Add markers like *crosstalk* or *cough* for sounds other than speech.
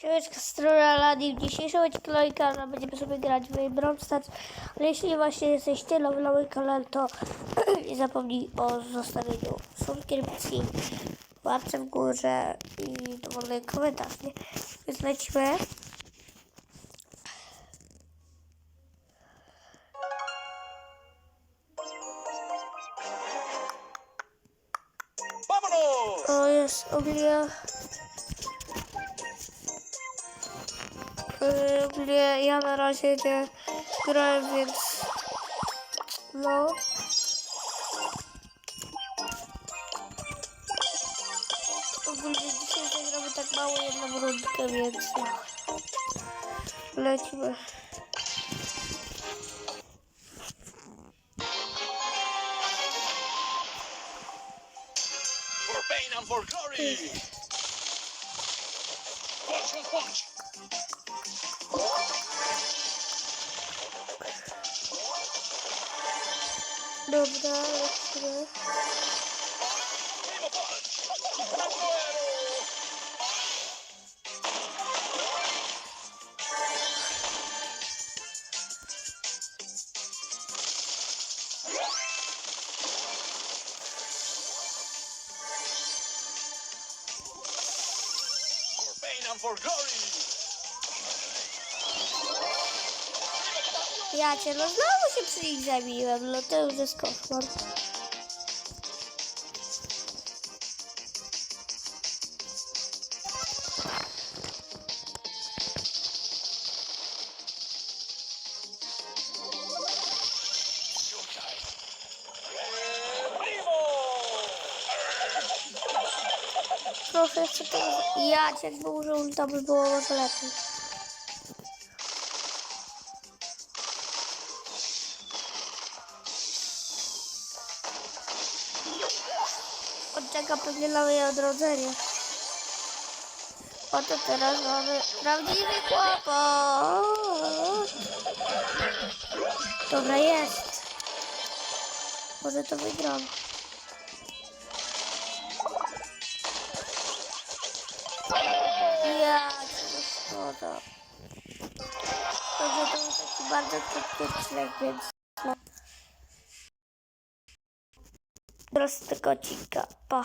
Siłeczka strona Ladi. W dzisiejszym odcinku kanału będziemy sobie grać w Brawl Stars. Ale jeśli właśnie jesteście nowy na mój kanał, to *clears throat* nie zapomnij o zostawieniu subskrypcji, łapce w górze i dowolny komentarz, nie? Więc lecimy. O, jest ogólnie... Ogólnie ja na razie nie grałem, więc... No... Ogólnie dzisiaj zagramy tak mało jedną rundkę, więc... Lecimy. For pain and for glory! Çözmüş. Dobra, let's go. And for glory! No znowu się przy nich zabiłem, no to już jest koszmar. Proszę jeszcze tego... Ja cię, jakby użył, to by było może lepiej. Odczeka pewnie na moje odrodzenie. Oto teraz mamy prawdziwy kłopot. Dobra, jest. Może to wygram. Dobrze, to był taki bardzo krótki więc... No. Teraz tego odcinka. Pa.